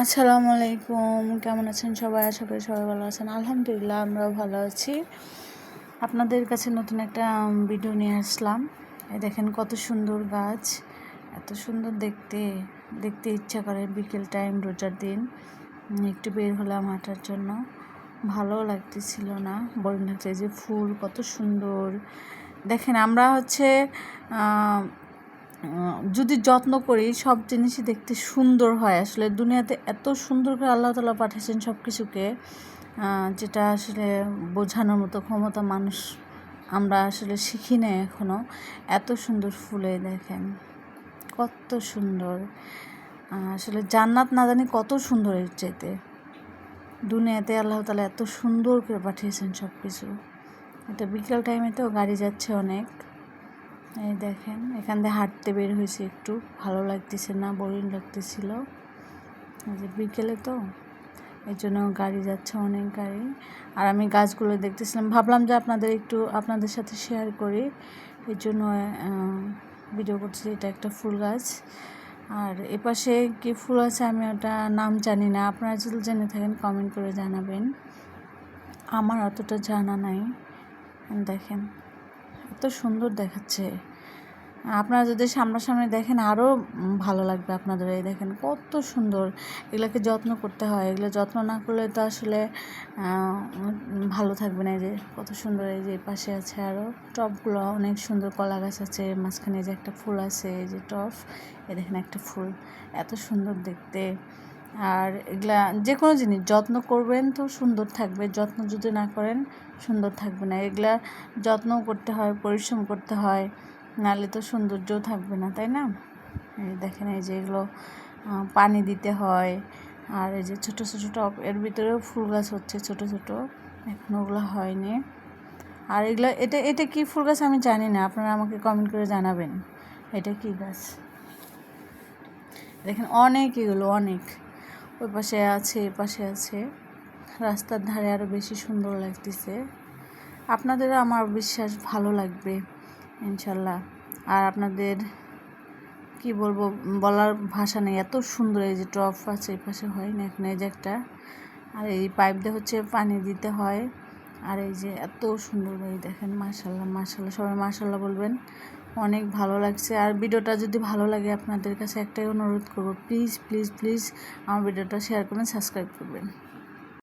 আসসালামু আলাইকুম কেমন আছেন সবাই? আশা করি সবাই ভালো আছেন। আলহামদুলিল্লাহ, আমরাও ভালো আছি। আপনাদের কাছে নতুন একটা ভিডিও নিয়ে আসলাম। এই দেখেন কত সুন্দর গাছ, এত সুন্দর দেখতে। দেখতে ইচ্ছা করে বিকেল টাইম রোজার দিন। একটু বের হলাম হাঁটার জন্য। ভালো লাগতেছিল না। লাগছে যে ফুল কত সুন্দর। দেখেন আমরা হচ্ছে যদি যত্ন করি, সব জিনিসই দেখতে সুন্দর হয়। আসলে দুনিয়াতে এত সুন্দর করে আল্লাহ তালা পাঠিয়েছেন সব কিছুকে যেটা আসলে বোঝানোর মতো ক্ষমতা মানুষ, আমরা আসলে শিখি না এখনও এত সুন্দর ফুলে দেখেন, কত সুন্দর। আসলে জান্নাত না জানি কত সুন্দর এর চাইতে। দুনিয়াতে আল্লাহ তালা এত সুন্দর করে পাঠিয়েছেন সব কিছু। এটা বিকেল টাইমে তো গাড়ি যাচ্ছে অনেক। এই দেখেন, এখান দিয়ে হাঁটতে বের হয়েছে একটু। ভালো লাগতেছে না বোরিং লাগতেছিল। যে বিকেলে তো এই জন্য গাড়ি যাচ্ছে অনেক গাড়ি। আর আমি গাছগুলো দেখতেছিলাম। ভাবলাম যে আপনাদের একটু আপনাদের সাথে শেয়ার করি। এই জন্য ভিডিও করছি এটা একটা ফুল গাছ। আর এপাশে কি ফুল আছে আমি ওটা নাম জানি না। আপনারা যদি জেনে থাকেন কমেন্ট করে জানাবেন। আমার অতটা জানা নাই। দেখেন। এত সুন্দর দেখাচ্ছে। আপনারা যদি সামনাসামনি দেখেন আরও ভালো লাগবে আপনাদের এই দেখেন, কত সুন্দর। এগুলোকে যত্ন করতে হয়, এগুলো যত্ন না করলে তো আসলে ভালো থাকবে না এই যে, কত সুন্দর এই যে পাশে আছে আরও টবগুলো অনেক সুন্দর কলা গাছ আছে, মাঝখানে যে একটা ফুল আছে, এই যে টব এ দেখেন একটা ফুল, এত সুন্দর দেখতে। আর এগুলা যে কোনো জিনিস, যত্ন করবেন তো সুন্দর থাকবে, যত্ন যদি না করেন সুন্দর থাকবে না। এগুলা যত্ন করতে হয়, পরিশ্রম করতে হয়, নাহলে তো সৌন্দর্যও থাকবে না, তাই না? এই দেখেন এই যে এগুলো পানি দিতে হয়, আর এই যে ছোটো ছোটো টব এর ভিতরেও ফুল গাছ হচ্ছে ছোটো ছোটো, এখন ওগুলো হয়নি। আর এগুলো, এটা এটা কি ফুল গাছ আমি জানি না, আপনারা আমাকে কমেন্ট করে জানাবেন, এটা কি গাছ? দেখেন অনেক এগুলো, অনেক। ওই পাশে আছে এ পাশে আছে। রাস্তার ধারে আরও বেশি সুন্দর লাগতেছে। আপনাদেরও আমার বিশ্বাস ভালো লাগবে, ইনশাল্লাহ। আর আপনাদের, কি বলব, বলার ভাষা নেই। এত সুন্দর এই যে টপ আছে, এই পাশে হয় না, এখানে এই যে একটা। আর এই পাইপ দিয়ে হচ্ছে পানি দিতে হয়। আর এই যে এত সুন্দর এই দেখেন মার্শাল্লাহ মার্শাল্লাহ সবাই মার্শাল্লাহ বলবেন। অনেক ভালো লাগছে। আর ভিডিওটা যদি ভালো লাগে আপনাদের কাছে একটাই অনুরোধ করব প্লিজ প্লিজ প্লিজ আমার ভিডিওটা শেয়ার করবেন সাবস্ক্রাইব করবেন।